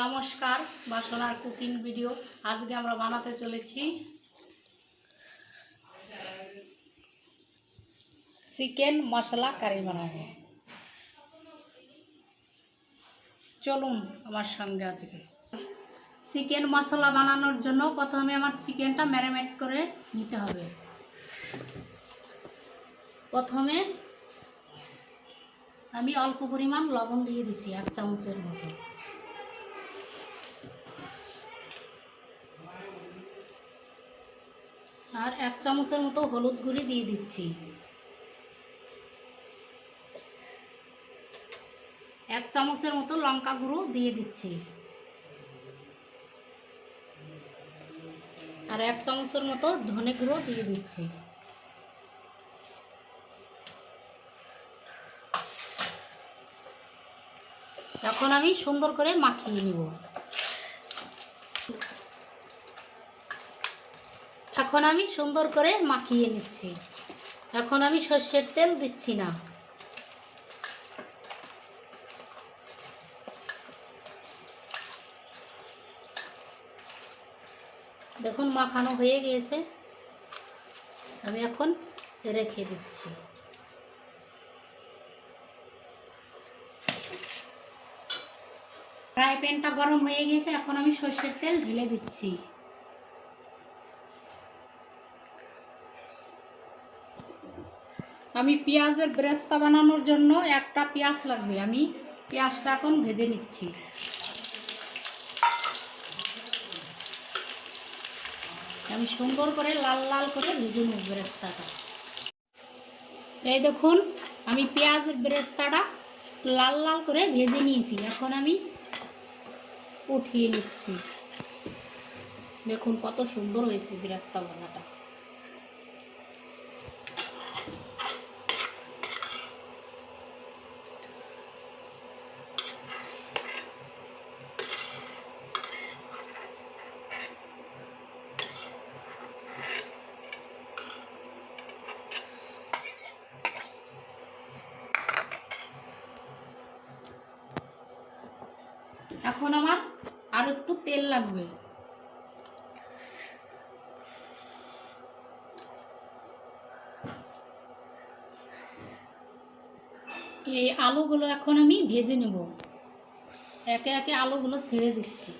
নমস্কার বাসনার cooking video. আজকে আমরা বানাতে চলেছি চিকেন মশলা কারি বানাবো চলুন আমার সঙ্গে আজকে। চিকেন মশলা বানানোর জন্য প্রথমে আমার চিকেনটা ম্যারিনেট করে নিতে হবে। প্রথমে আমি অল্প পরিমাণ লবণ দিয়ে দিচ্ছি, এক চামচের মতো। আর এক চামচের মতো হলুদ গুঁড়ি দিয়ে দিচ্ছি। এক চামচের মতো লঙ্কা গুঁড়ো দিয়ে দিচ্ছি। আর এক চামচের মতো ধনে গুঁড়ো দিয়ে দিচ্ছি। এখন আমি সুন্দর করে মাখিয়ে নিব। এখন আমি সুন্দর করে মাখিয়ে নিচ্ছি। এখন আমি সর্ষের তেল দিচ্ছি না। দেখুন, মাখানো হয়ে গিয়েছে। আমি এখন রেখে দিচ্ছি। ফ্রাই প্যানটা গরম হয়ে গিয়েছে। এখন আমি সর্ষের তেল ঢেলে দিচ্ছি। আমি পেঁয়াজের ব্রেস্তা বানানোর জন্য একটা পেঁয়াজ লাগবে। আমি পেঁয়াজটা এখন ভেজে নিচ্ছি। আমি সুন্দর করে লাল লাল করে ভেজে নেব ব্রেস্তাটা। এই দেখুন, আমি পেঁয়াজের ব্রেস্তাটা লাল লাল করে ভেজে নিয়েছি। এখন আমি উঠিয়ে নিচ্ছি। দেখুন কত সুন্দর হয়েছে ব্রেস্তা বানাটা। এখন আমার আর একটু তেল লাগবে। এই আলুগুলো এখন আমি ভেজে নেব। একে একে আলুগুলো ছেড়ে দিচ্ছি।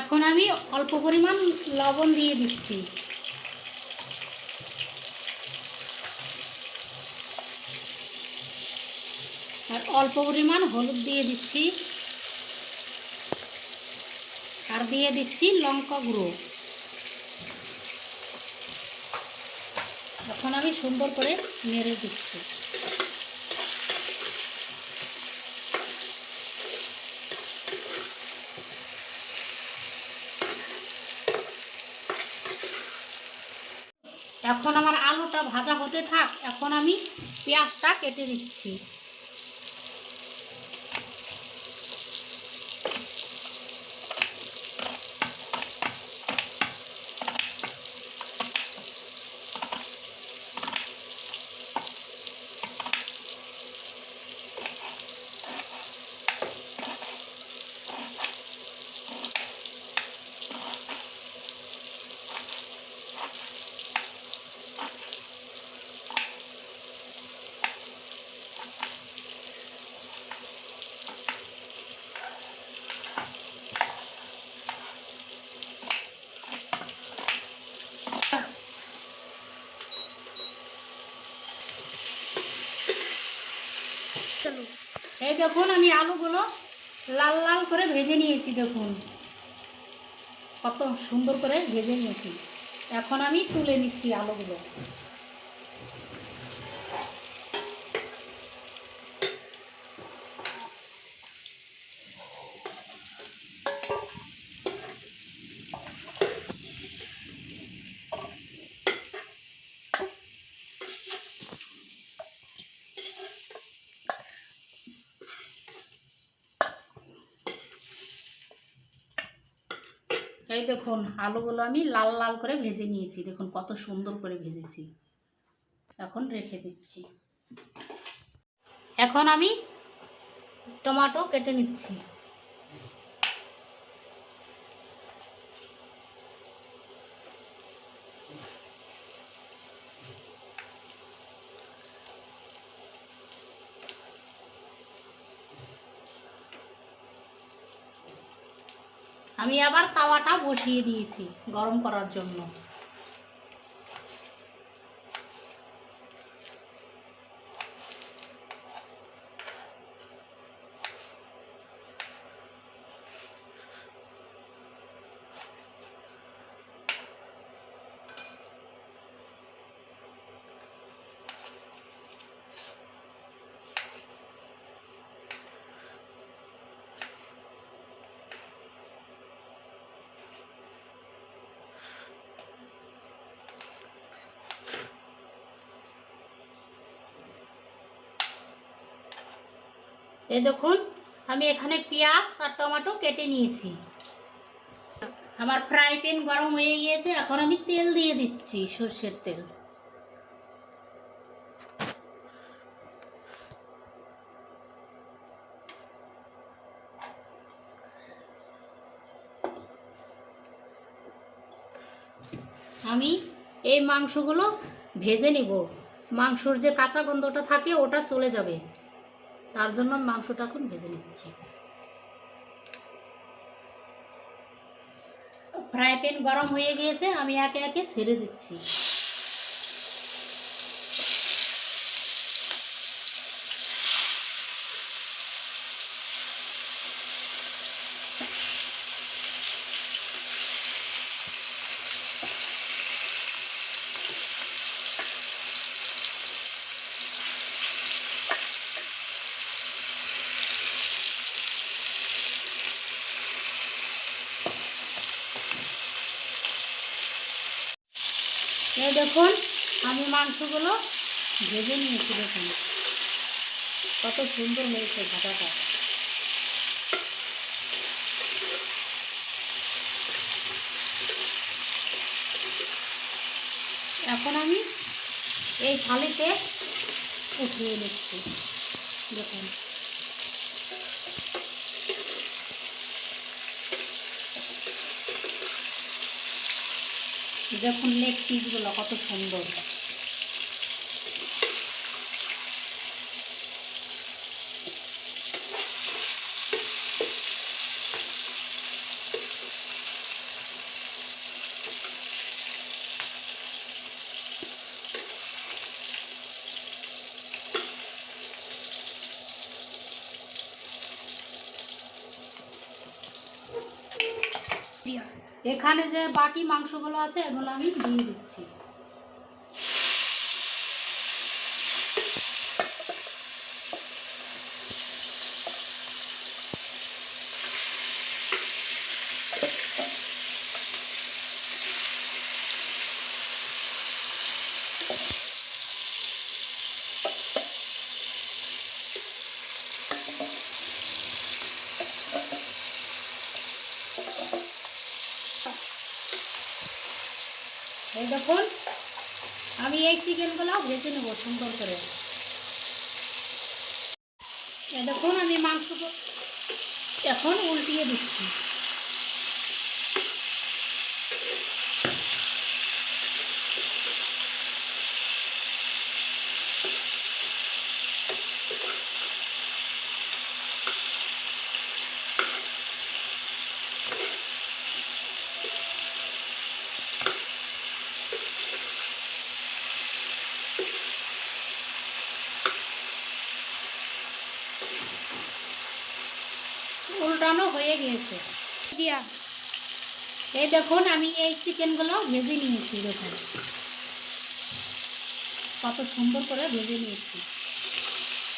এখন আমি অল্প পরিমাণ লবণ দিয়ে দিচ্ছি। অল্প পরিমাণ হলুদ দিয়ে দিচ্ছি। আর দিয়ে দিচ্ছি লঙ্কা গুঁড়ো। এখন আমি সুন্দর করে নেড়ে দিচ্ছি। এখন আমার আলুটা ভাজা হতে থাক, এখন আমি পেঁয়াজটা কেটে দিচ্ছি। এই দেখুন, আমি আলুগুলো লাল লাল করে ভেজে নিয়েছি, দেখুন। কত সুন্দর করে ভেজে নিয়েছি। এখন আমি তুলে নিচ্ছি আলুগুলো। এই দেখুন, আলুগুলো আমি লাল লাল করে ভেজে নিয়েছি। দেখুন কত সুন্দর করে ভেজেছি। এখন রেখে দিচ্ছি। এখন আমি টমাটো কেটে নিচ্ছি। আমি আবার তাওয়াটা বসিয়ে দিয়েছি গরম করার জন্য। এই দেখুন, আমি এখানে পেঁয়াজ আর টমেটো কেটে নিয়েছি। আমার ফ্রাই প্যান গরম হয়ে গিয়েছে, এখন আমি তেল দিয়ে দিচ্ছি সর্ষের তেল। আমি এই মাংসগুলো ভেজে নিব। মাংসর যে কাঁচা গন্ধটা থাকে, ওটা চলে যাবে। তার জন্য মাংসটা এখন ভেজে নিচ্ছি। ফ্রাই প্যান গরম হয়ে গিয়েছে, আমি একে একে ছেড়ে দিচ্ছি। এই দেখুন, আমি মাংসগুলো ভেজে নিয়েছি, দেখুন। কত সুন্দর হয়েছে ভাজাটা। এখন আমি এই থালিতে উঠিয়ে নিচ্ছি, দেখুন। দেখুন নেট পিসগুলো কত সুন্দর। এখানে যে বাকি মাংসগুলো আছে এগুলো আমি দিয়ে দিচ্ছি। এই দেখুন আমি এই চিকেনগুলো ভেজে নেব সুন্দর করে। দেখুন, আমি মাংস এখন উল্টিয়ে দিচ্ছি। হয়ে দিয়া। এই দেখুন, আমি এই চিকেনগুলো ভেজে নিয়েছি দেখুন কত সুন্দর করে ভেজে নিয়েছি।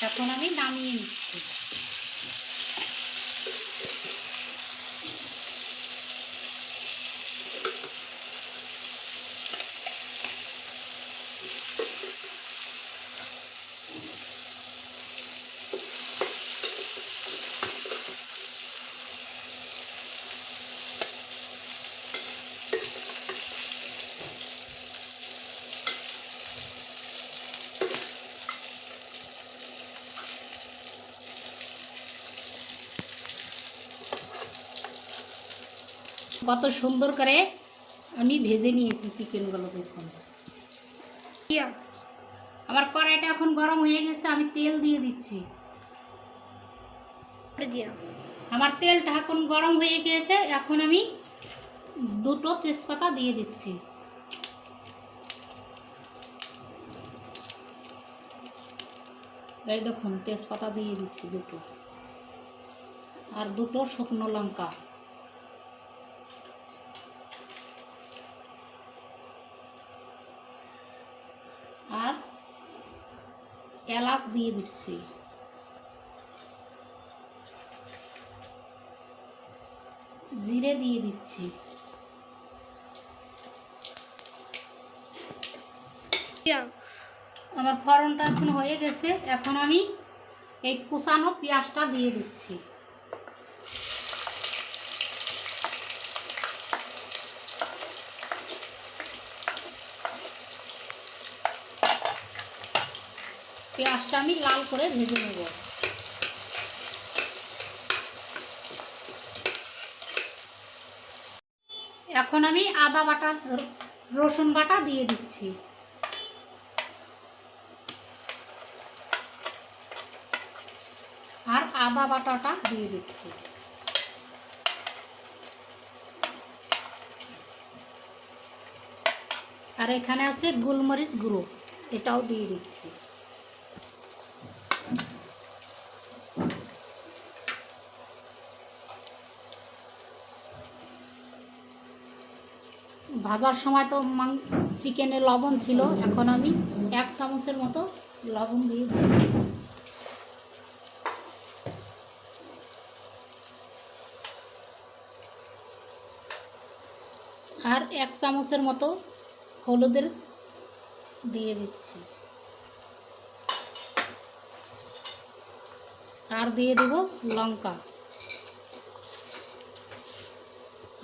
এখন আমি নামিয়ে নিচ্ছি। কত সুন্দর করে আমি ভেজে নিয়েছি চিকেনগুলো দেখুন আমার কড়াইটা এখন গরম হয়ে গেছে আমি তেল দিয়ে দিচ্ছি। আমার তেলটা এখন গরম হয়ে গিয়েছে এখন আমি দুটো তেজপাতা দিয়ে দিচ্ছি। এই দেখুন তেজপাতা দিয়ে দিচ্ছি দুটো। আর দুটো শুকনো লঙ্কা আর এলাচ দিয়ে দিচ্ছি। জিরে দিয়ে দিচ্ছি। আমার ফরনটা এখন হয়ে গেছে এখন আমি এই কুচানো পেঁয়াজটা দিয়ে দিচ্ছি। পেঁয়াজটা আমি লাল করে ভেজে নেব। এখন আমি আদা বাটা, রসুন বাটা দিয়ে দিচ্ছি। আর আদা বাটাটা দিয়ে দিচ্ছি। আর এখানে আছে গোলমরিচ গুঁড়ো, এটাও দিয়ে দিচ্ছি। ভাজার সময় তো মাং চিকেনে লবণ ছিল, এখন আমি এক চামচের মতো লবণ দিয়ে দিচ্ছি। আর এক চামচের মতো হলুদের দিয়ে দিচ্ছি। আর দিয়ে দেব লঙ্কা।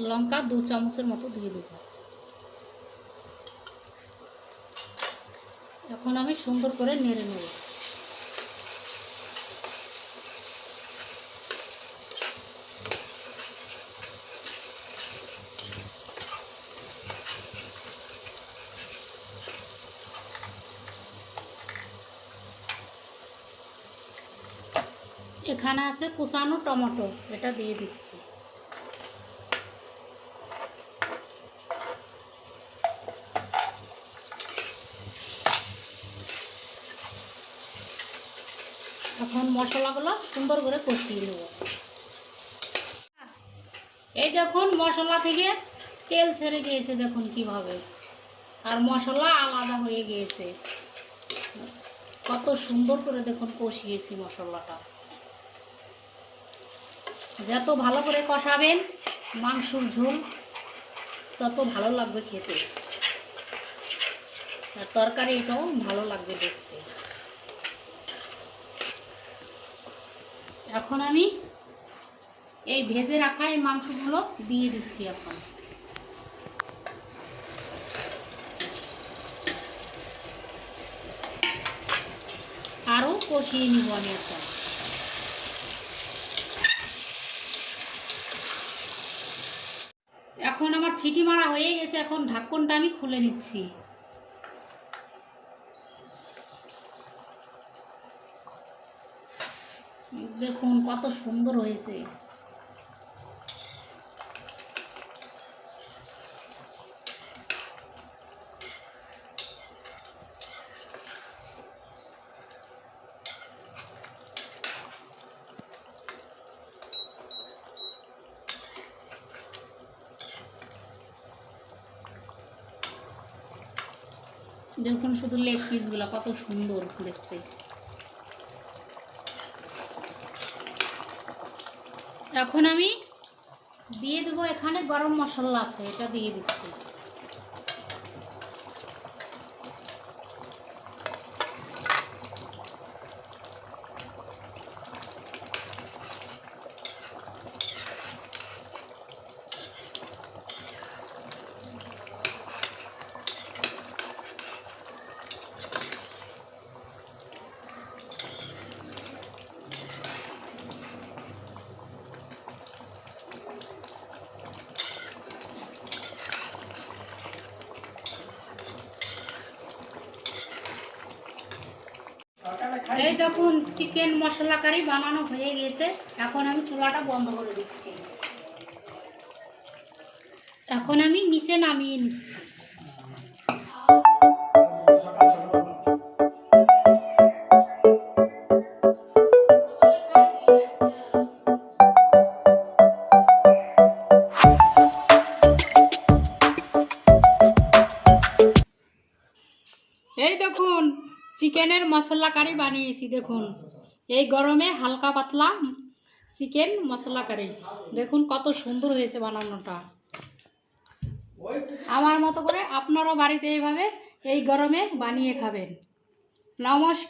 লঙ্কা দু চামচের মতো দিয়ে দেব। এখন আমি সুন্দর করে নেড়ে নেব। এখানে আছে কুচানো টমেটো এটা দিয়ে দিচ্ছি। এখন মশলাগুলো সুন্দর করে কষিয়ে নেব। এই দেখুন, মশলা থেকে তেল ছেড়ে গিয়েছে দেখুন কীভাবে। আর মশলা আলাদা হয়ে গিয়েছে। কত সুন্দর করে দেখুন কষিয়েছি মশলাটা। যত ভালো করে কষাবেন, মাংসর ঝোল তত ভালো লাগবে খেতে। আর তরকারি এটাও ভালো লাগবে দেখতে। এখন আমি এই ভেজে রাখা এই মাংসগুলো দিয়ে দিচ্ছি এখন। আরও কষিয়ে নিব আমি এখন এখন আমার ছিটি মারা হয়ে গেছে, এখন ঢাকনটা আমি খুলে নিচ্ছি। দেখুন কত সুন্দর হয়েছে। দেখুন শুধু লেগ পিসগুলো কত সুন্দর দেখতে। এখন আমি দিয়ে দেবো এখানে গরম মশলা আছে এটা দিয়ে দিচ্ছি। এই দেখুন চিকেন মশলা কারি বানানো হয়ে গেছে। এখন আমি চুলাটা বন্ধ করে দিচ্ছি। এখন আমি নিচে নামিয়ে নিচ্ছি। মশলা কারি বানিয়েছি, দেখুন। এই গরমে হালকা পাতলা চিকেন মশলা কারি দেখুন কত সুন্দর হয়েছে বানানোটা। আমার মতো করে আপনারও বাড়িতে এইভাবে এই গরমে বানিয়ে খাবেন। নমস্কার।